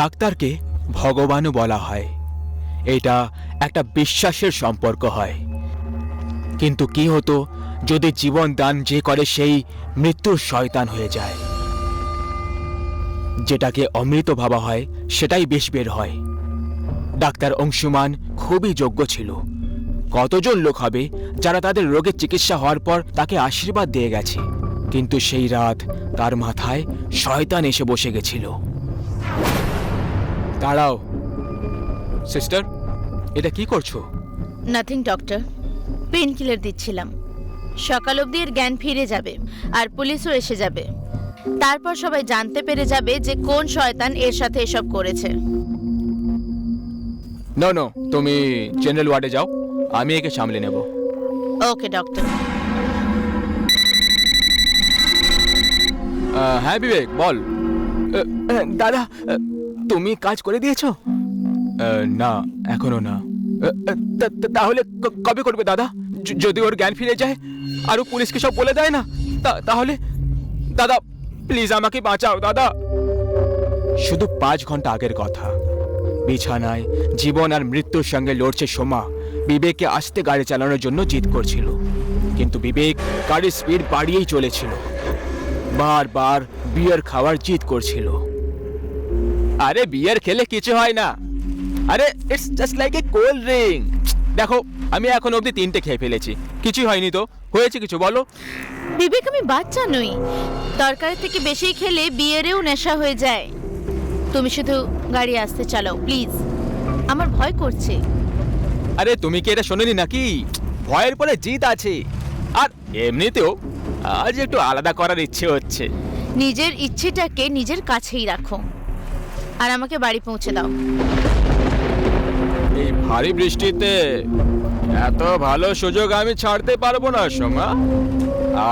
ডাক্তারকে ভগবানও বলা হয়। এটা একটা বিশ্বাসের সম্পর্ক হয়। কিন্তু কি হতো যদি জীবন দান যে করে সেই মৃত্যুর শয়তান হয়ে যায়? যেটাকে অমৃত ভাবা হয়, সেটাই বেশ বের হয়। ডাক্তার অংশুমান খুবই যোগ্য ছিল। কতজন লোক হবে যারা তাদের রোগের চিকিৎসা হওয়ার পর তাকে আশীর্বাদ দিয়ে গেছে? কিন্তু সেই রাত তার মাথায় শয়তান এসে বসে গেছিল। দাঁড়াও। সিস্টার এটা কি করছ? নাথিং ডক্টর পেন কিলার দিচ্ছিলাম। সকাল অবধি এর জ্ঞান ফিরে যাবে আর পুলিশও এসে যাবে। তারপর সবাই জানতে পেরে যাবে যে কোন শয়তান এর সাথে এসব করেছে। নো নো তুমি জেনারেল ওয়ার্ডে যাও আমি একে সামলে নেব। ওকে ডক্টর হ্যাঁ বিবেক বল। দাদা তুমি কাজ করে দিয়েছ? না এখনও না। তাহলে কবে করবে দাদা? যদি ওর জ্ঞান ফিরে যায় আরও পুলিশকে সব বলে দেয় না তাহলে? দাদা প্লিজ আমাকে বাঁচাও দাদা। শুধু পাঁচ ঘণ্টা আগের কথা। বিছানায় জীবন আর মৃত্যুর সঙ্গে লড়ছে সোমা। বিবেককে আসতে গাড়ি চালানোর জন্য জিদ করছিল। কিন্তু বিবেক গাড়ির স্পিড বাড়িয়েই চলেছিল। বারবার বিয়ার খাওয়ার জিদ করছিল। আরে বিয়ার খেলে কিছু হয় না। আরে it's just like a cold drink দেখো আমি এখন অবধি তিনটে খেয়ে ফেলেছি। কিছুই হয়নি তো। হয়েছে কিছু বলো। বিবেক আমি বাচ্চা নই। দরকারের থেকে বেশি খেলে বিয়েরেও নেশা হয়ে যায়। তুমি শুধু গাড়ি আসতে চালাও প্লিজ। আমার ভয় করছে। আরে তুমি কি এটা শোনোনি নাকি? ভয়ের পরে জিত আছে। আর এমনিতেও আজ একটু আলাদা করার ইচ্ছে হচ্ছে। নিজের ইচ্ছেটাকে নিজের কাছেই রাখো। আর আমাকে বাড়ি পৌঁছে দাও। এই ভারী বৃষ্টিতে এত ভালো সুযোগ আমি ছাড়তে পারব না সোমা।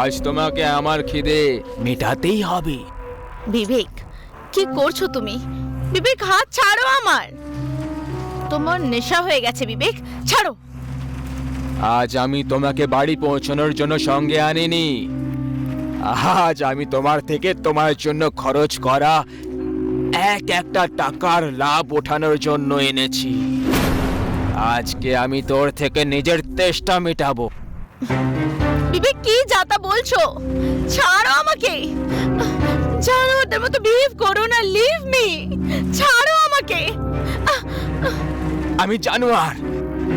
আজ তোমাকে আমার খিদে মেটাতেই হবে। বিবেক কি করছ তুমি? বিবেক হাত ছাড়ো আমার। তোমার নেশা হয়ে গেছে বিবেক। ছাড়ো। আজ আমি তোমাকে বাড়ি পৌঁছানোর জন্য সঙ্গে আনিনি। আজ আমি তোমার থেকে তোমার জন্য খরচ করা এক একটা টাকার লাভ ওঠানোর জন্য এনেছি। আজকে আমি তোর থেকে নিজের তেষ্টা মেটাবো। বিবেক কি যাতা বলছো? ছাড়ো আমাকে! জানো ওদের মতো বিহেভ করো না লিভ মি ছাড়ো আমাকে! আমি জানোয়ার!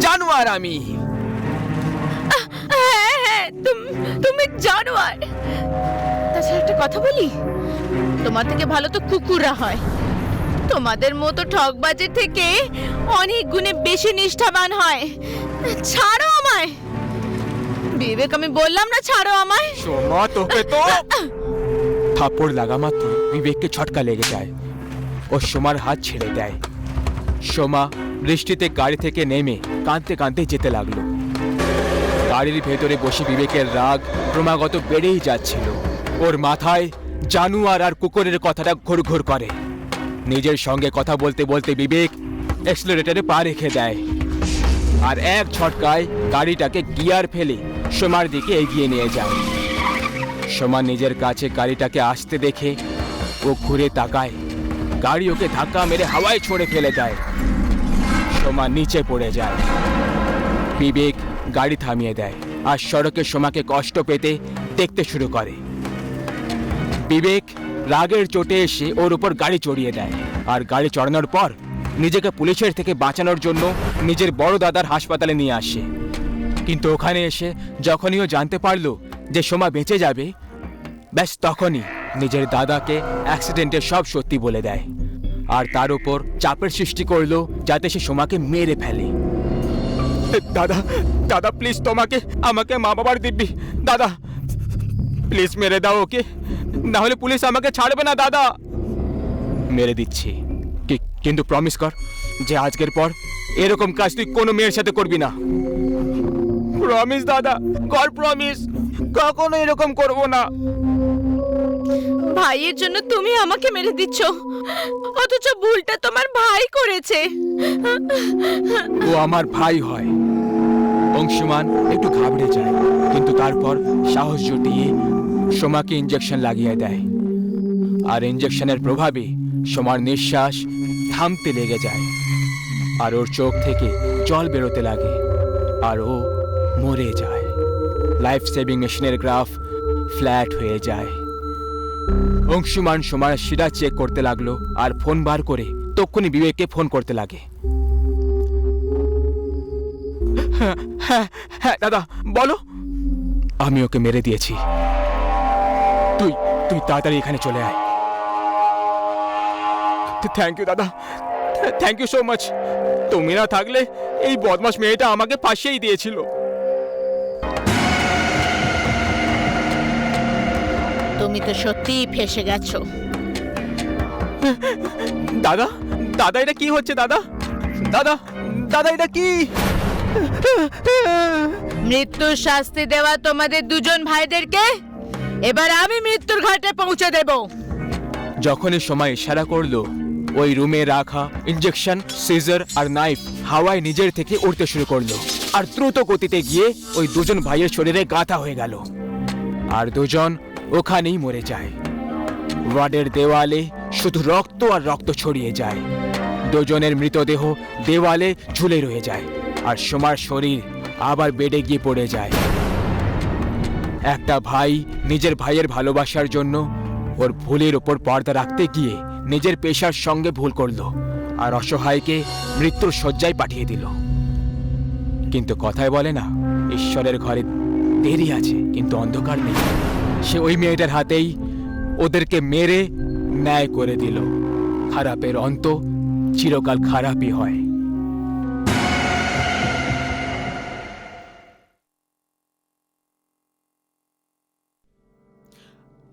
জানোয়ার আমি! হ্যাঁ হ্যাঁ তুমি জানোয়ার! তাছাড়া একটা কথা বলি? তোমার থেকে ভালো তো কুকুররা হয়। তোমাদের মতো ঠকবাজের থেকে অনেক গুণে বেশি নিষ্ঠাবান হয়। ছাড়ো আমায়। বিবেক, আমি বললাম না ছাড়ো আমায়। সোমা তোকে তো। থাপ্পড় লাগা মাত্র বিবেককে ছটকা লেগে যায়। ও সোমার হাত ছেড়ে দেয়। সোমা বৃষ্টিতে গাড়ি থেকে নেমে কাঁদতে কাঁদতে যেতে লাগল। গাড়ির ভেতরে বসে বিবেকের রাগ ক্রমাগত বেড়েই যাচ্ছিল। ওর মাথায় জানুয়ার আর কুকুরের কথাটা ঘুরঘুর করে। নিজের সঙ্গে কথা বলতে বলতে বিবেক এক্সেলারেটরে পা রেখে দেয়। আর এক ছটকায় গাড়িটাকে গিয়ার ফেলে সোমার দিকে এগিয়ে নিয়ে যায়। সোমা নিজের কাছে গাড়িটাকে আসতে দেখে ও ঘুরে তাকায়। গাড়ি ওকে ধাক্কা মেরে হাওয়ায় ছড়ে ফেলে দেয়। সোমা নিচে পড়ে যায়। বিবেক গাড়ি থামিয়ে দেয় আর সড়কে সোমাকে কষ্ট পেতে দেখতে শুরু করে। বিবেক রাগের চোটে এসে ওর উপর গাড়ি চড়িয়ে দেয়। আর গাড়ি চড়ানোর পর নিজেকে পুলিশের থেকে বাঁচানোর জন্য নিজের বড় দাদার হাসপাতালে নিয়ে আসে। কিন্তু ওখানে এসে যখনই ও জানতে পারল যে সোমা বেঁচে যাবে, ব্যাস তখনই নিজের দাদাকে অ্যাক্সিডেন্টের সব সত্যি বলে দেয়। আর তার উপর চাপের সৃষ্টি করল যাতে সে সোমাকে মেরে ফেলে। দাদা দাদা প্লিজ তোমাকে, আমাকে মা বাবার দিব্যি। দাদা প্লিজ মেরে দাও ওকে। না হলে পুলিশ আমাকে ছাড়বে না দাদা। মেরে দিচ্ছি। কিন্তু প্রমিস কর যে আজকের পর এরকম কাজ তুই কোনো মেয়ের সাথে করবি না। প্রমিস দাদা কর প্রমিস কখনো এরকম করব না। ভাইয়ের জন্য তুমি আমাকে মেরে দিচ্ছ। অথচ ভুলটা তোমার ভাই করেছে। ও আমার ভাই হয়। অংশুমান একটু ঘাবড়ে যায় কিন্তু তারপর সাহস জুটিয়ে সোমাকে ইঞ্জেকশন লাগিয়ে দেয়। আর ইঞ্জেকশনের প্রভাবে সোমার নিঃশ্বাস ঘামতে লেগে যায়। আর ওর চোখ থেকে জল বেরোতে লাগে, আর ও মরে যায়। লাইফ সেভিং মেশিনের গ্রাফ ফ্ল্যাট হয়ে যায়। অংশুমান সময় শিরা চেক করতে লাগল, আর ফোন বার করে তক্ষুনি বিবেককে ফোন করতে লাগে। হ্যাঁ হ্যাঁ হ্যাঁ দাদা, বলো। আমি ওকে মেরে দিয়েছি। তুই তুই তাড়াতাড়ি এখানে চলে আয়। থ্যাংক ইউ দাদা। থ্যাংক ইউ সো মাচ তুমি না থাকলে এই বদমাস মেয়েটা আমাকে ফাঁসিয়েই দিয়েছিল। তুমি তো সত্যিই ফেসে গেছো। দাদা দাদা এটা কি হচ্ছে দাদা? দাদা দাদা এটা কি? মৃত্যুর শাস্তি দেওয়া তোমাদের দুজন ভাইদেরকে এবার আমি মৃত্যুর ঘাটে পৌঁছে দেব। যখনই সময় ইশারা করল, ওই রুমে রাখা ইঞ্জেকশন সিজার আর নাইফ হাওয়ায় নিজের থেকে উড়তে শুরু করল। আর দ্রুত গতিতে গিয়ে ওই দুজন ভাইয়ের শরীরে গাঁথা হয়ে গেল। আর দুজন ওখানেই মরে যায়। ওয়ার্ডের দেওয়ালে শুধু রক্ত আর রক্ত ছড়িয়ে যায়। দুজনের মৃতদেহ দেওয়ালে ঝুলে রয়ে যায়। আর সোমার শরীর আবার বেডে গিয়ে পড়ে যায়। একটা ভাই নিজের ভাইয়ের ভালোবাসার জন্য ওর ভুলের ওপর পর্দা রাখতে গিয়ে নিজের পেশার সঙ্গে ভুল করল আর অসহায়কে মৃত্যুর শয্যায় পাঠিয়ে দিল। কিন্তু কথায় বলে না, ঈশ্বরের ঘরে দেরি আছে, কিন্তু অন্ধকার নেই। সে ওই মেয়েটার হাতেই ওদেরকে মেরে ন্যায় করে দিল। খারাপের অন্ত চিরকাল খারাপই হয়।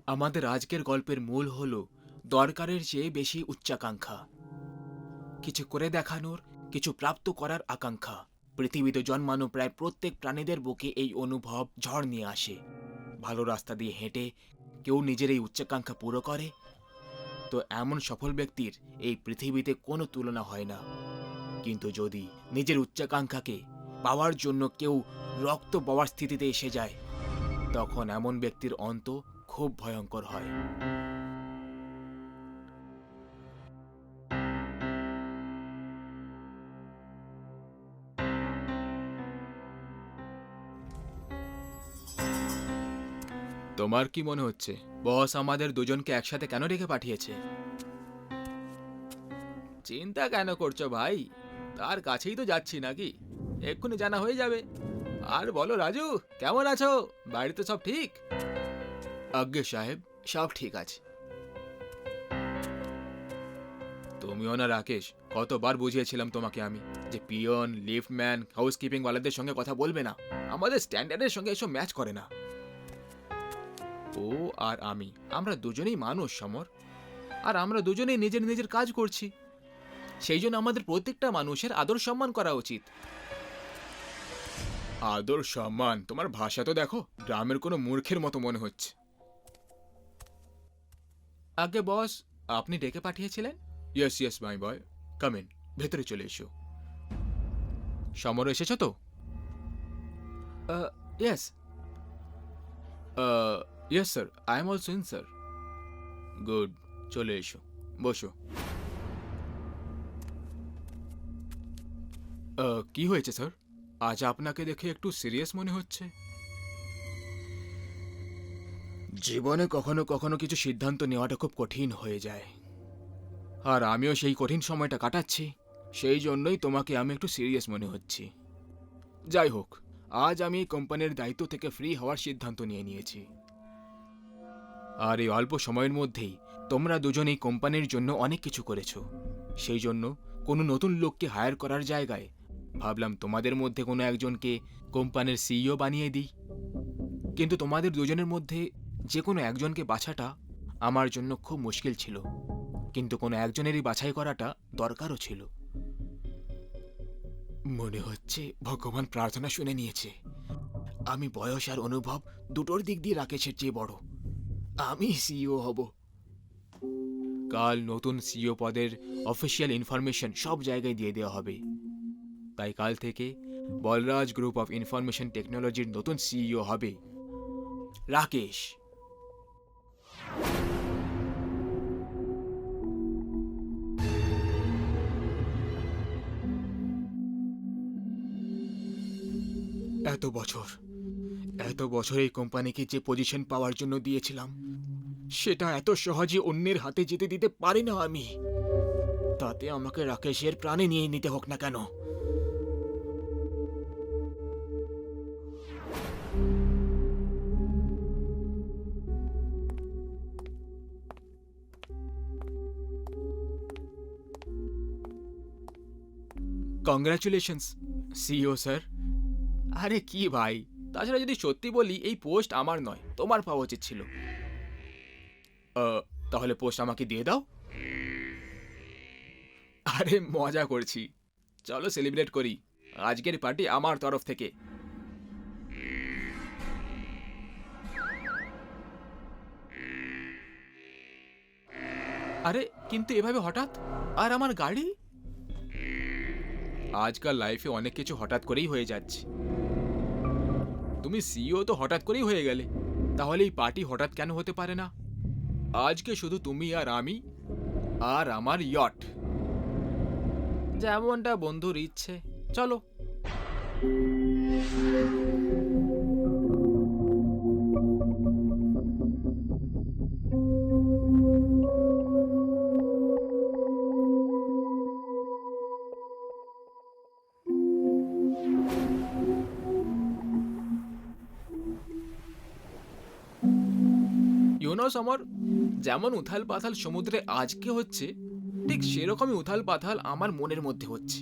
আমাদের আজকের গল্পের মূল হল দরকারের চেয়ে বেশি উচ্চাকাঙ্ক্ষা। কিছু করে দেখানোর, কিছু প্রাপ্ত করার আকাঙ্ক্ষা। পৃথিবীতে জন্মানো প্রায় প্রত্যেক প্রাণীদের বুকে এই অনুভব ঝড় নিয়ে আসে। ভালো রাস্তা দিয়ে হেঁটে কেউ নিজের এই উচ্চাকাঙ্ক্ষা পুরো করে। তো এমন সফল ব্যক্তির এই পৃথিবীতে কোনো তুলনা হয় না। কিন্তু যদি নিজের উচ্চাকাঙ্ক্ষাকে পাওয়ার জন্য কেউ রক্ত পাওয়ার স্থিতিতে এসে যায়, তখন এমন ব্যক্তির অন্ত খুব ভয়ঙ্কর হয়। তোমার কি মনে হচ্ছে? বস আমাদের দুজনকে একসাথে কেন রেখে পাঠিয়েছে? চিন্তা কেন করছ ভাই? তার কাছেই তো যাচ্ছি নাকি? এক্ষুনি জানা হয়ে যাবে। আর বলো রাজু, কেমন আছো? বাড়িতে সব ঠিক? আজ্ঞে সাহেব, সব ঠিক আছে। তুমিও না রাকেশ, কতবার বুঝিয়েছিলাম তোমাকে আমি যে পিয়ন লিফটম্যান হাউসকিপিং ওয়ালাদের সঙ্গে কথা বলবে না। আমাদের স্ট্যান্ডার্ডের সঙ্গে এসব ম্যাচ করে না। ও আর আমি, আমরা দুজনেই মানুষ, সমর। আর আমরা দুজনেই নিজের নিজের কাজ করছি। সেই জন্য আমাদের প্রত্যেকটা মানুষের আদর সম্মান করা উচিত। আদর সম্মান? তোমার ভাষা তো দেখো, গ্রামের কোনো মূর্খের মতো মনে হচ্ছে। আগে বস আপনি ডেকে পাঠিয়েছিলেন? Yes yes my boy come in ভেতরে চলে এসো। সমর এসেছ তো? Yes yes sir I am also in sir good চলে এসো। বসো। কি হয়েছে স্যার আজ আপনাকে দেখে একটু সিরিয়াস মনে হচ্ছে। জীবনে কখনো কখনো কিছু সিদ্ধান্ত নেওয়াটা খুব কঠিন হয়ে যায়। আর আমিও সেই কঠিন সময়টা কাটাচ্ছি। সেই জন্যই তোমাকে আমি একটু সিরিয়াস মনে হচ্ছি। যাই হোক, আজ আমি এই কোম্পানির দায়িত্ব থেকে ফ্রি হওয়ার সিদ্ধান্ত নিয়ে নিয়েছি। আর এই অল্প সময়ের মধ্যেই তোমরা দুজন এই কোম্পানির জন্য অনেক কিছু করেছ। সেই জন্য কোনো নতুন লোককে হায়ার করার জায়গায় ভাবলাম তোমাদের মধ্যে কোনো একজনকে কোম্পানির সিইও বানিয়ে দিই। কিন্তু তোমাদের দুজনের মধ্যে যে কোনো একজনকে বাছাটা আমার জন্য খুব মুশকিল ছিল, কিন্তু কোনো একজনেরই বাছাই করাটা দরকারও ছিল। মনে হচ্ছে ভগবান প্রার্থনা শুনে নিয়েছে। আমি বয়স আর অনুভব দুটোর দিক দিয়ে রাকেশের চেয়ে বড়। আমি সিইও হব। কাল নতুন সিইও পদের অফিসিয়াল ইনফরমেশন সব জায়গায় দিয়ে দেওয়া হবে। তাই কাল থেকে বলরাজ গ্রুপ অফ ইনফরমেশন টেকনোলজির নতুন সিইও হবে রাকেশ। এত বছর। এত বছর এই কোম্পানিকে যে পজিশন পাওয়ার জন্য দিয়েছিলাম, সেটা এত সহজে অন্যের হাতে যেতে দিতে পারি না আমি। তাতে আমাকে রাকেশের প্রাণে নিয়ে নিতে হোক না কেন। কংগ্রাচুলেশনস সিও স্যার আরে কি ভাই? তাছাড়া যদি সত্যি বলি, এই পোস্ট আমার নয়, তোমার পাওয়া উচিত ছিল। তাহলে পোস্ট আমাকে দিয়ে দাও। আরে মজা করছি। চলো সেলিব্রেট করি। আজকের পার্টি আমার তরফ থেকে। আরে, কিন্তু এভাবে হঠাৎ? আর আমার গাড়ি? আজকাল লাইফে অনেক কিছু হঠাৎ করেই হয়ে যাচ্ছে। তুমি সিইও তো হঠাৎ করেই হয়ে গেলে। তাহলে এই পার্টি হঠাৎ কেন হতে পারে না? আজকে শুধু তুমি আর আমি আর আমার ইয়ট যেমনটা বন্ধুর ইচ্ছে। চলো। ইউনোস আমার। যেমন উথাল পাথাল সমুদ্রে আজকে হচ্ছে, ঠিক সেরকমই উথাল পাথাল আমার মনের মধ্যে হচ্ছে।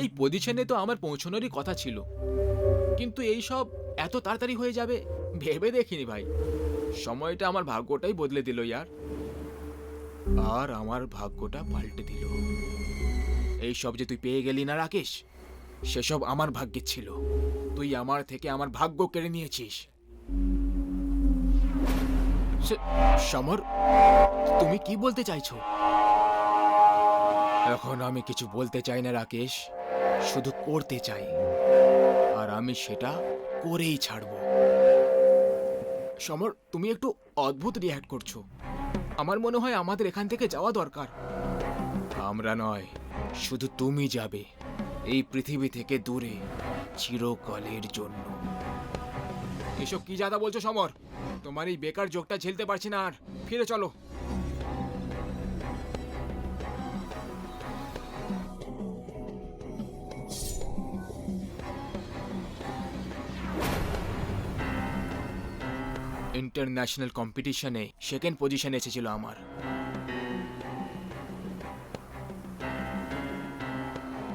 এই পজিশনে তো আমার পৌঁছানোরই কথা ছিল। কিন্তু এই সব এত তাড়াতাড়ি হয়ে যাবে, ভেবে দেখিনি ভাই। সময়টা আমার ভাগ্যটাই বদলে দিল ইয়ার। আর আমার ভাগ্যটা পাল্টে দিল। এই সব যে তুই পেয়ে গেলি না রাকেশ, সেসব আমার ভাগ্যে ছিল। তুই আমার থেকে আমার ভাগ্য কেড়ে নিয়েছিস। সে- সমর তুমি কি বলতে চাইছো? এখন আমি কিছু বলতে চাই না রাকেশ। শুধু করতে চাই। আর আমি সেটা করেই ছাড়বো। সমর তুমি একটু অদ্ভুত রিয়্যাক্ট করছ। আমার মনে হয় আমাদের এখান থেকে যাওয়া দরকার। আমরা নয় শুধু তুমি যাবে। এই পৃথিবী থেকে দূরে চিরকালের জন্য। এসব কি জাদা বলছো সমর? তোমার এই বেকার যোগটা ঝেলতে পারছি না আর। ফিরে চলো। ইন্টারন্যাশনাল কম্পিটিশনে সেকেন্ড পজিশন এসেছিল আমার।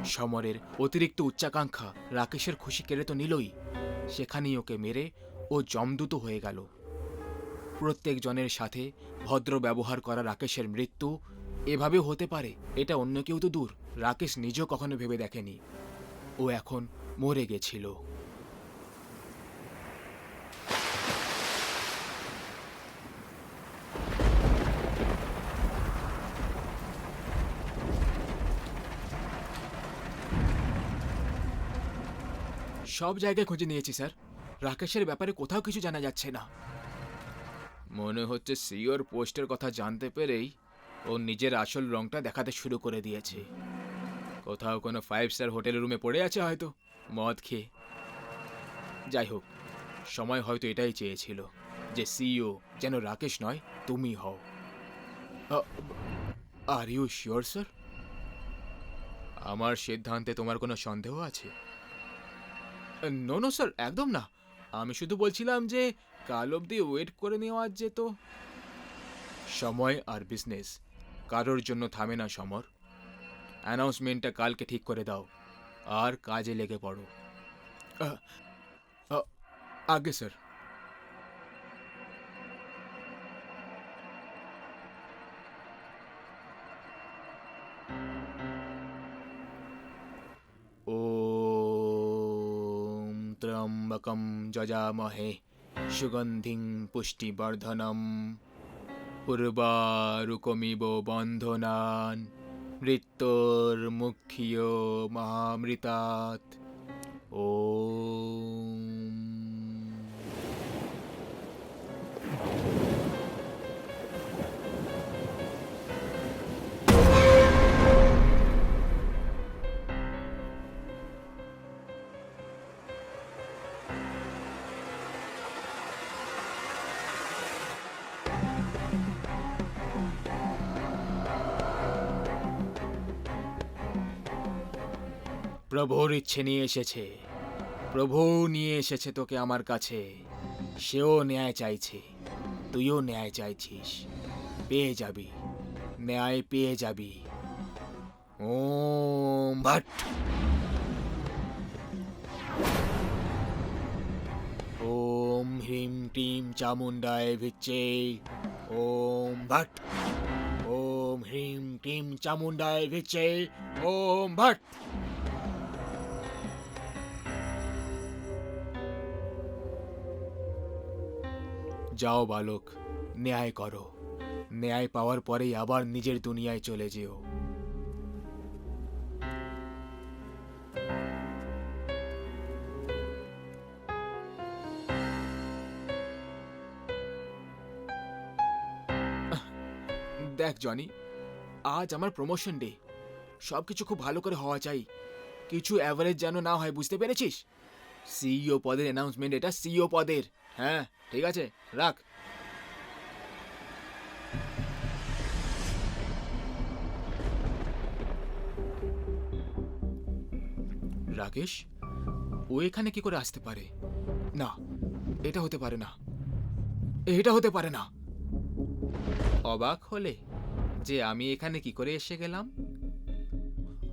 সমরের অতিরিক্ত উচ্চাকাঙ্ক্ষা রাকেশের খুশি কেড়ে তো নিলই। সেখানেই ওকে মেরে ও জমদূত হয়ে গেল। প্রত্যেক জনের সাথে ভদ্র ব্যবহার করা রাকেশের মৃত্যু এভাবে হতে পারে, এটা অন্য কেউ তো দূর। রাকেশ নিজেও কখনো ভেবে দেখেনি। ও এখন মরে গেছিল। সব জায়গায় খুঁজে নিয়েছি, স্যার। রাকেশের ব্যাপারে কোথাও কিছু জানা যাচ্ছে না। মনে হচ্ছে সিওর পোস্টের কথা জানতে পেরেই ও নিজের আসল রংটা দেখাতে শুরু করে দিয়েছে। কোথাও কোনো ফাইভ স্টার হোটেলের রুমে পড়ে আছে হয়তো, মদ খেয়ে। যাই হোক, সময় হয়তো এটাই চেয়েছিল যে সিইও যেন রাকেশ নয়, তুমি হও। আর ইউ শিওর স্যার আমার সিদ্ধান্তে তোমার কোনো সন্দেহ আছে? নো নো স্যার একদম না। আমি শুধু বলছিলাম যে কাল অবধি ওয়েট করে নেওয়া যেত সময় আর বিজনেস কারোর জন্য থামে না সমর অ্যানাউন্সমেন্টটা কালকে ঠিক করে দাও আর কাজে লেগে পড়ো আ, আ, আগে স্যার ॐ त्र्यम्बकं जजामहे সুগন্ধিং পুষ্টিবর্ধনম। পূর্বারুকমিব বন্ধনান। মৃত্যুর মৃত্যুর্মুখ্যীয় মহামৃতাৎ। ও প্রভুর ইচ্ছে নিয়ে এসেছে। প্রভু নিয়ে এসেছে তোকে আমার কাছে। সেও ন্যায় চাইছে। তুইও ন্যায় চাইছিস। পেয়ে যাবি। ন্যায় পেয়ে যাবি। ওম ভট। ওম হ্রিম ক্রিম চামুন্ডায় ভিচ্ছে ওম ভট। ওম হ্রিম ক্রিম চামুন্ডায় ভিচ্ছে ওম ভট। যাও বালক, ন্যায় করো। ন্যায় পাওয়ার পরেই আবার নিজের দুনিয়ায় চলে যেও। দেখ, জনি, আজ আমার প্রমোশন ডে সব কিছু খুব ভালো করে হওয়া চাই। কিছু অ্যাভারেজ যেন না হয়, বুঝতে পেরেছিস? সিইও পদের অ্যানাউন্সমেন্ট এটা সিইও পদের। হ্যাঁ ঠিক আছে, রাখ। রাকেশ, ও এখানে কি করে আসতে পারে? না, এটা হতে পারে না। এটা হতে পারে না। অবাক হলে যে আমি এখানে কি করে এসে গেলাম?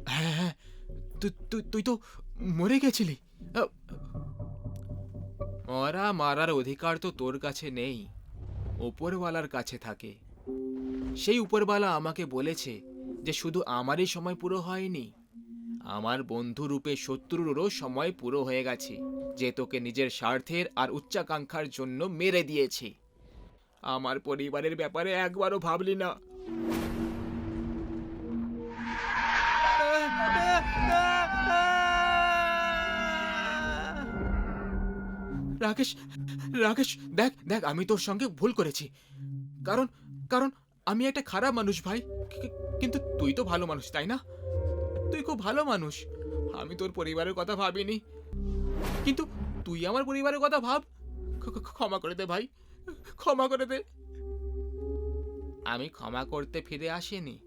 হ্যাঁ হ্যাঁ তুই তুই তো মরে গেছিলি। মরা মারার অধিকার তো তোর কাছে নেই। উপরওয়ালার কাছে থাকে। সেই উপরওয়ালা আমাকে বলেছে যে শুধু আমারই সময় পুরো হয়নি, আমার বন্ধু রূপে শত্রুরও সময় পুরো হয়ে গেছে, যে তোকে নিজের স্বার্থের আর উচ্চাকাঙ্ক্ষার জন্য মেরে দিয়েছে। আমার পরিবারের ব্যাপারে একবারও ভাবলি না। রাকেশ রাকেশ, দেখ দেখ, আমি তোর সঙ্গে ভুল করেছি। কারণ কারণ আমি একটা খারাপ মানুষ ভাই। কিন্তু তুই তো ভালো মানুষ, তাই না? তুই খুব ভালো মানুষ। আমি তোর পরিবারের কথা ভাবিনি। কিন্তু তুই আমার পরিবারের কথা ভাব। ক্ষ- ক্ষ- ক্ষমা করে দে ভাই। ক্ষমা করে দে। আমি ক্ষমা করতে ফিরে আসিনি।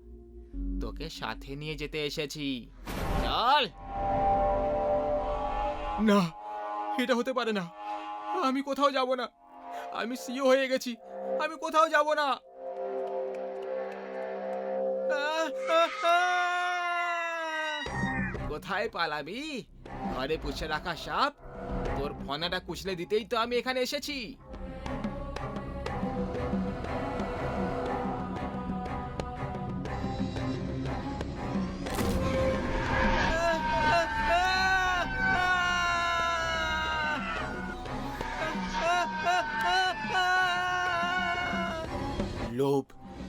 তোকে সাথে নিয়ে যেতে এসেছি। চল। না, এটা হতে পারে না। আমি কোথাও যাব না। আমি সিও হয়ে গেছি। আমি কোথাও যাব না! কোথায় পালাবি? ঘরে পুষে রাখা সাপ? তোর ফনাটা কুচলে দিতেই তো আমি এখানে এসেছি।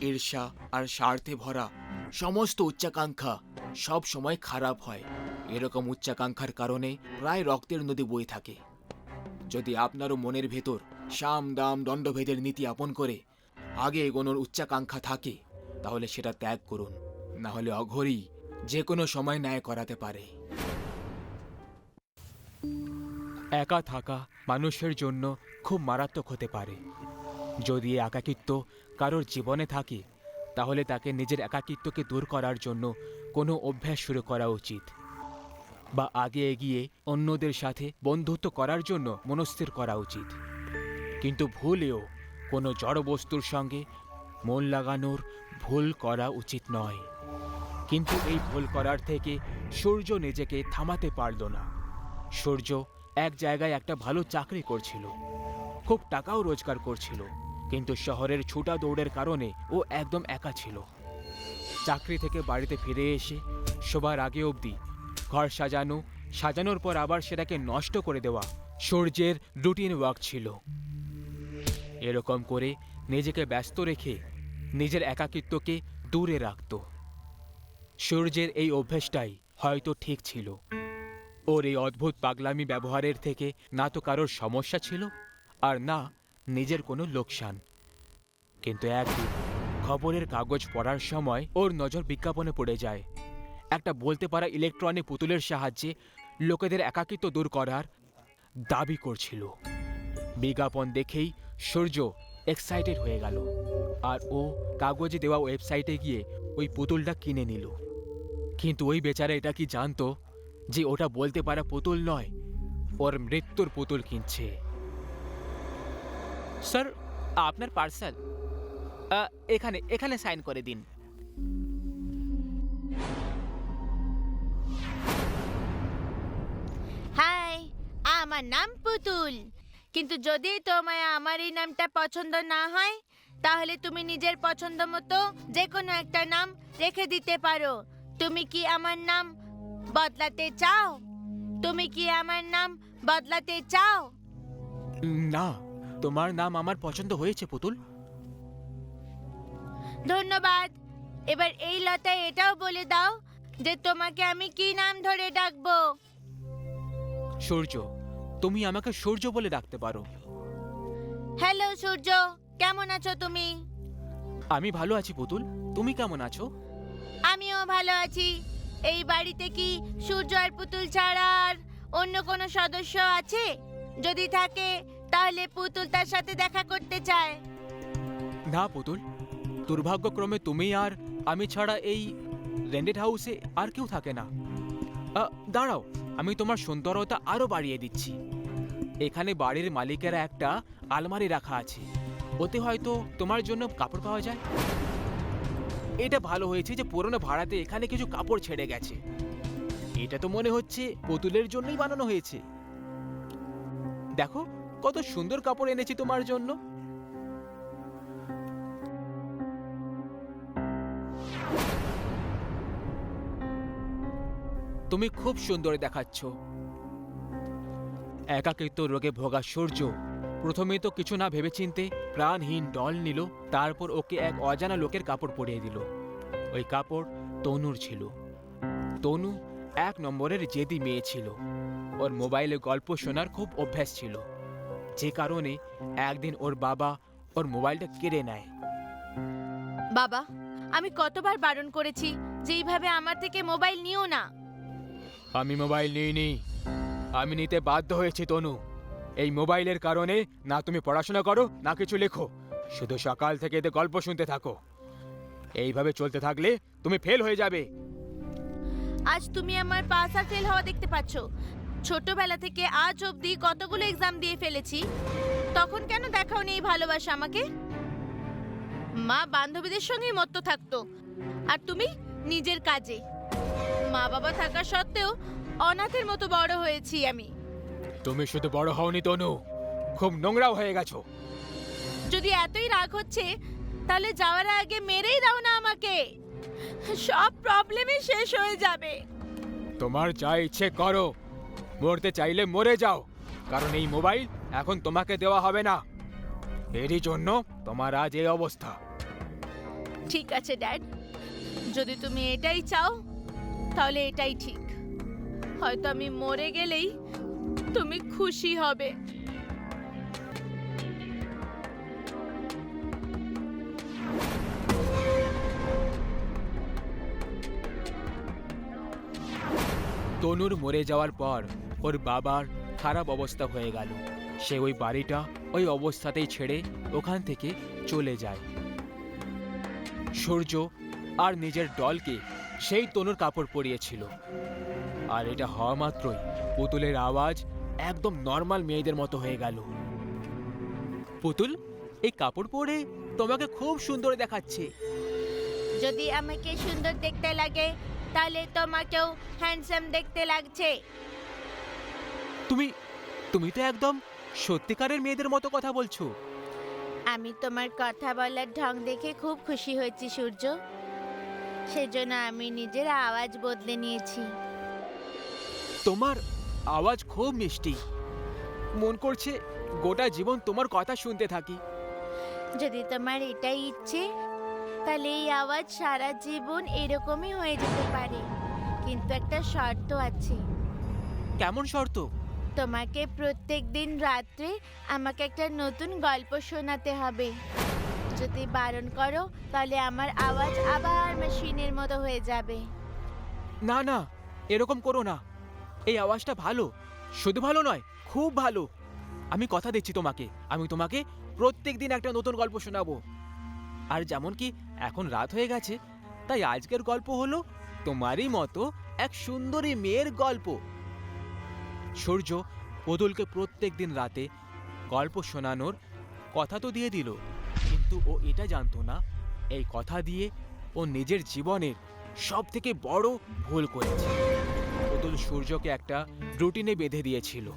ঈর্ষা আর স্বার্থে ভরা সমস্ত উচ্চাকাঙ্ক্ষা সব সময় খারাপ হয়। এরকম উচ্চাকাঙ্ক্ষার কারণে প্রায় রক্তের নদী বয়ে থাকে। যদি আপনারও মনের ভেতর সাম দাম দণ্ডভেদের নীতি আপন করে আগে এগোনোর উচ্চাকাঙ্ক্ষা থাকে, তাহলে সেটা ত্যাগ করুন। না হলে অঘরি যে কোনো সময় ন্যায় করাতে পারে। একা থাকা মানুষের জন্য খুব মারাত্মক হতে পারে। যদি একাকিত্ব কারোর জীবনে থাকে, তাহলে তাকে নিজের একাকিত্বকে দূর করার জন্য কোনো অভ্যাস শুরু করা উচিত বা আগে এগিয়ে অন্যদের সাথে বন্ধুত্ব করার জন্য মনস্থির করা উচিত। কিন্তু ভুলেও কোনো জড় বস্তুর সঙ্গে মন লাগানোর ভুল করা উচিত নয়। কিন্তু এই ভুল করার থেকে সূর্য নিজেকে থামাতে পারল না। সূর্য এক জায়গায় একটা ভালো চাকরি করছিল, খুব টাকাও রোজগার করছিল। কিন্তু শহরের ছোটা দৌড়ের কারণে ও একদম একা ছিল। চাকরি থেকে বাড়িতে ফিরে এসে শোবার আগে অবধি ঘর সাজানো, সাজানোর পর আবার সেটাকে নষ্ট করে দেওয়া সূর্যের রুটিন ওয়ার্ক ছিল। এরকম করে নিজেকে ব্যস্ত রেখে নিজের একাকিত্বকে দূরে রাখত। সূর্যের এই অভ্যেসটাই হয়তো ঠিক ছিল। ওর এই অদ্ভুত পাগলামি ব্যবহারের থেকে না তো কারোর সমস্যা ছিল, আর না নিজের কোনো লোকসান। কিন্তু একদিন খবরের কাগজ পড়ার সময় ওর নজর বিজ্ঞাপনে পড়ে যায়। একটা বলতে পারা ইলেকট্রনিক পুতুলের সাহায্যে লোকেদের একাকিত্ব দূর করার দাবি করছিল। বিজ্ঞাপন দেখেই সূর্য এক্সাইটেড হয়ে গেল। আর ও কাগজে দেওয়া ওয়েবসাইটে গিয়ে ওই পুতুলটা কিনে নিল। কিন্তু ওই বেচারা এটা কি জানতো যে ওটা বলতে পারা পুতুল নয়, ওর মৃত্যুর পুতুল কিনছে। স্যার আপনার পার্সেল এখানে এখানে সাইন করে দিন। হাই আমার নাম পুতুল। কিন্তু যদি তোমায় আমার এই নামটা পছন্দ না হয় তাহলে তুমি নিজের পছন্দ মতো যে কোনো একটা নাম রেখে দিতে পারো। তুমি কি আমার নাম বদলাতে চাও? তুমি কি আমার নাম বদলাতে চাও? না। তোমার নাম আমার পছন্দ হয়েছে পুতুল। ধন্যবাদ। এবার এই লতায় এটাও বলে দাও যে তোমাকে আমি কি নাম ধরে ডাকবো? সূর্য তুমি আমাকে সূর্য বলে ডাকতে পারো। হ্যালো সূর্য কেমন আছো তুমি? আমি ভালো আছি পুতুল। তুমি কেমন আছো? আমিও ভালো আছি। এই বাড়িতে কি সূর্য আর পুতুল ছাড়া আর অন্য কোনো সদস্য আছে? যদি থাকে তাহলে পুতুল তার সাথে দেখা করতে চায়। না, পুতুল। দুর্ভাগ্যক্রমে তুমি আর আমি ছাড়া এই রেন্টেড হাউসে আর কেউ থাকে না। দাঁড়াও, আমি তোমার সুন্দরতা আরও বাড়িয়ে দিচ্ছি। এখানে বাড়ির মালিকেরা একটা আলমারি রাখা আছে। ওতে হয়তো তোমার জন্য কাপড় পাওয়া যায়। এটা ভালো হয়েছে যে পুরনো ভাড়াতে এখানে কিছু কাপড় ছেড়ে গেছে। এটা তো মনে হচ্ছে পুতুলের জন্যই বানানো হয়েছে। দেখো কত সুন্দর কাপড় এনেছি তোমার জন্য। তুমি খুব সুন্দর দেখাচ্ছ। একাকিত্ব রোগে ভোগা সূর্য। প্রথমে তো কিছু না ভেবেচিন্তে প্রাণহীন ডল নিল, তারপর ওকে এক অজানা লোকের কাপড় পরিয়ে দিল। ওই কাপড় তনুর ছিল। তনু এক নম্বরের জেদি মেয়ে ছিল। ওর মোবাইলে গল্প শোনার খুব অভ্যাস ছিল। যে কারণে একদিন ওর বাবা ওর মোবাইলটা কেড়ে নেয়। বাবা আমি কতবার বারণ করেছি যে এইভাবে আমার থেকে মোবাইল নিও না। আমি মোবাইল নিইনি। আমি নিতে বাধ্য হয়েছি তনু। এই মোবাইলের কারণে না তুমি পড়াশোনা করো না কিছু লেখো। শুধু সকাল থেকে এতে গল্প শুনতে থাকো। এইভাবে চলতে থাকলে তুমি ফেল হয়ে যাবে। আজ তুমি আমার পাস আর ফেল হওয়া দেখতে পাচ্ছ। ছোটবেলা থেকে আজ অবধি কতগুলো এক্সাম দিয়ে ফেলেছি? তখন কেন দেখাওনি এই ভালোবাসা আমাকে? মা বান্ধবীদের সঙ্গেই মত্ত থাকতো। আর তুমি নিজের কাজে। মা বাবা থাকা সত্ত্বেও অনাথের মতো বড় হয়েছি আমি। তুমি শুধু বড় হওনি তনু খুব নোংরাও হয়ে গেছো। যদি এতই রাগ হচ্ছে তাহলে যাওয়ার আগে মেরেই দাও না আমাকে। সব প্রবলেমই শেষ হয়ে যাবে। তোমার যা ইচ্ছে করো। মরতে চাইলে মরে যাও। কারণ এই মোবাইল এখন তোমাকে দেওয়া হবে না। এরই জন্য তোমার আজ এই অবস্থা। ঠিক আছে ড্যাড। যদি তুমি এটাই চাও তাহলে এটাই ঠিক। হয়তো আমি মরে গেলেই তুমি খুশি হবে। তনুর মরে যাওয়ার পর ওর বাবার খারাপ অবস্থা হয়ে গেল। সে ওই বাড়িটা ওই অবস্থাতেই ছেড়ে ওখান থেকে চলে যায়। সূর্য আর নিজের দলকে সেই তনুর কাপড় পরিয়েছিল। আর এটা হওয়া মাত্রই পুতুলের আওয়াজ একদম নর্মাল মেয়েদের মতো হয়ে গেল। পুতুল, এই কাপড় পরে তোমাকে খুব সুন্দর দেখাচ্ছে। যদি আমাকে সুন্দর দেখতে লাগে, তাহলে তোমাকেও হ্যান্ডসাম দেখতে লাগছে। তুমি তুমি তো একদম সত্যিকারের মেয়েদের মতো কথা বলছো। আমি তোমার কথা বলার ঢং দেখে খুব খুশি হয়েছি সূর্য। সেজন্য আমি নিজের আওয়াজ বদলে নিয়েছি। তোমার আওয়াজ খুব মিষ্টি। মন করছে গোটা জীবন তোমার কথা শুনতে থাকি। যদি তোমার এটাই ইচ্ছে তাহলে এই আওয়াজ সারা জীবন এরকমই হয়ে যেতে পারে। কিন্তু একটা শর্ত আছে। কেমন শর্ত? তোমাকে প্রত্যেক দিন রাত্রে আমাকে একটা নতুন গল্প শোনাতে হবে। যদি বারণ করো, তাহলে আমার আওয়াজ আবার মেশিনের মতো হয়ে যাবে। না না, এরকম করো না। এই আওয়াজটা ভালো, শুধু ভালো নয়, খুব ভালো। আমি কথা দিচ্ছি তোমাকে, আমি তোমাকে প্রত্যেক দিন একটা নতুন গল্প শোনাবো। আর যেমন কি এখন রাত হয়ে গেছে, তাই আজকের গল্প হলো তোমারই মতো এক সুন্দরী মেয়ের গল্প। সূর্য পুতুলকে প্রত্যেক দিন রাতে গল্প শোনানোর কথা তো দিয়ে দিল। কিন্তু ও এটা জানতো না, এই কথা দিয়ে ও নিজের জীবনের সব থেকে বড় ভুল করেছে। পুতুল সূর্যকে একটা রুটিনে বেঁধে দিয়েছিল।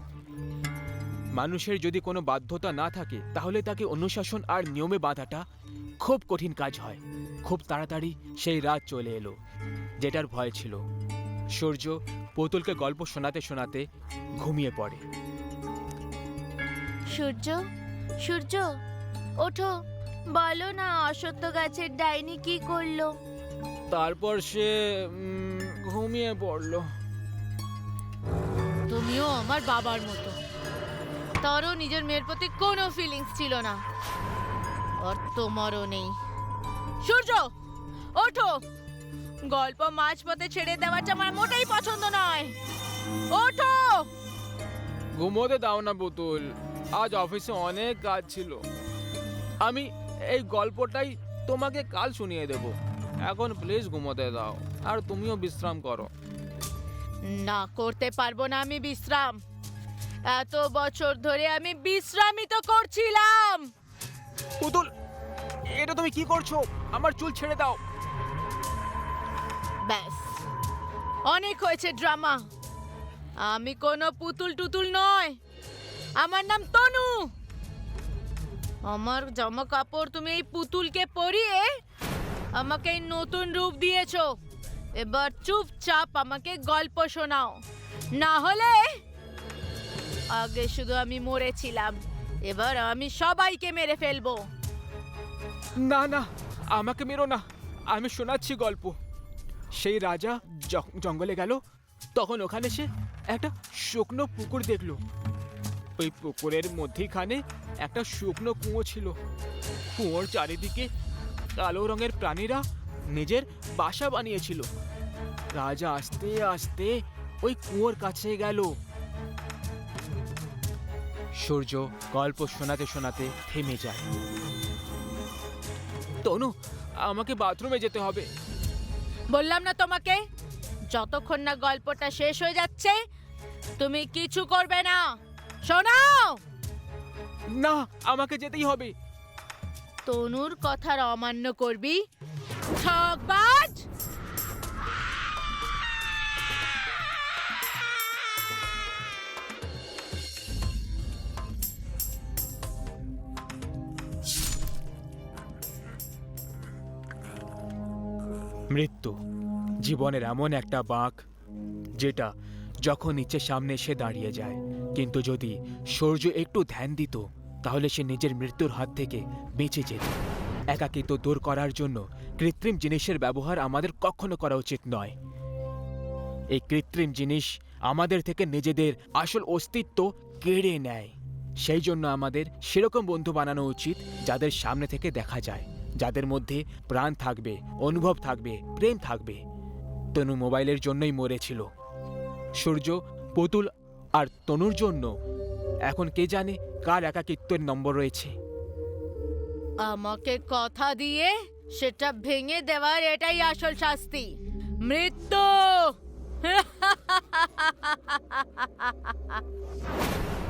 মানুষের যদি কোনো বাধ্যতা না থাকে, তাহলে তাকে অনুশাসন আর নিয়মে বাঁধাটা খুব কঠিন কাজ হয়। খুব তাড়াতাড়ি সেই রাত চলে এলো, যেটার ভয় ছিল। সূর্য পুতুলকে গল্প শোনাতে শোনাতে ঘুমিয়ে পড়ে। সূর্য সূর্য ওঠো। বলো না অসত্য গাছের ডাইনি কি করল? তারপর সে ঘুমিয়ে পড়ল। তুমিও আমার বাবার মতো। তারও নিজের মেয়ের প্রতি কোনো ফিলিংস ছিল না। আর তোমারও নেই। সূর্য ওঠো। গল্প মাঝপথে ছেড়ে দেওয়াটা আমার মোটেই পছন্দ নয়। ওঠো! ঘুমোতে দাও না পুতুল। আজ অফিসে অনেক কাজ ছিল। আমি এই গল্পটাই তোমাকে কাল শুনিয়ে দেব। এখন প্লিজ ঘুমোতে দাও আর তুমিও বিশ্রাম করো। না করতে পারব না আমি বিশ্রাম। এত বছর ধরে আমি বিশ্রামই তো করছিলাম। পুতুল এটা তুমি কি করছ? আমার চুল ছেড়ে দাও। ব্যাস। অনেক হয়েছে ড্রামা। আমি কোনো পুতুল টুতুল নয় আমার নাম তনু। আমার জামা কাপড় তুমি এই পুতুলকে পরিয়ে আমাকে নতুন রূপ দিয়েছ। এবার চুপচাপ আমাকে গল্প শোনাও। না হলে আগে শুধু আমি মরেছিলাম। এবার আমি সবাইকে মেরে ফেলব। না না, আমাকে মেরো না। আমি শোনাচ্ছি গল্প। সেই রাজা জঙ্গলে গেল, তখন ওখানে সে একটা শুকনো পুকুর দেখল। ওই পুকুরের মধ্যিখানে একটা শুকনো কুয়ো ছিল। কুয়োর চারিদিকে কালো রঙের প্রাণীরা নিজের বাসা বানিয়েছিল। রাজা আস্তে আস্তে ওই কুয়োর কাছে গেল। সূর্য গল্প শোনাতে শোনাতে থেমে যায়। তনু, আমাকে বাথরুমে যেতে হবে। বললাম না তোমাকে যতক্ষণ না গল্পটা শেষ হয়ে যাচ্ছে তুমি কিছু করবে না। শোনাও না আমাকে যেতেই হবে। তনুর কথার অমান্য করবি? ঠকবাজ! মৃত্যু। জীবনের এমন একটা বাঁক, যেটা যখন ইচ্ছে সামনে এসে দাঁড়িয়ে যায়, কিন্তু যদি সূর্য একটু ধ্যান দিত, তাহলে সে নিজের মৃত্যুর হাত থেকে বেঁচে যেত। একাকিত্ব দূর করার জন্য কৃত্রিম জিনিসের ব্যবহার আমাদের কখনো করা উচিত নয়। এই কৃত্রিম জিনিস আমাদের থেকে নিজেদের আসল অস্তিত্ব কেড়ে নেয়। সেই জন্য আমাদের সেরকম বন্ধু বানানো উচিত, যাদের সামনে থেকে দেখা যায়। যাদের মধ্যে প্রাণ থাকবে, অনুভব থাকবে, প্রেম থাকবে। তনু মোবাইলের জন্যই মরেছিল। সূর্য, পুতুল আর তনুর জন্য। এখন কে জানে কার একাকিত্বের নম্বর রয়েছে। আমাকে কথা দিয়ে সেটা ভেঙে দেওয়ার এটাই আসল শাস্তি। মৃত্যু!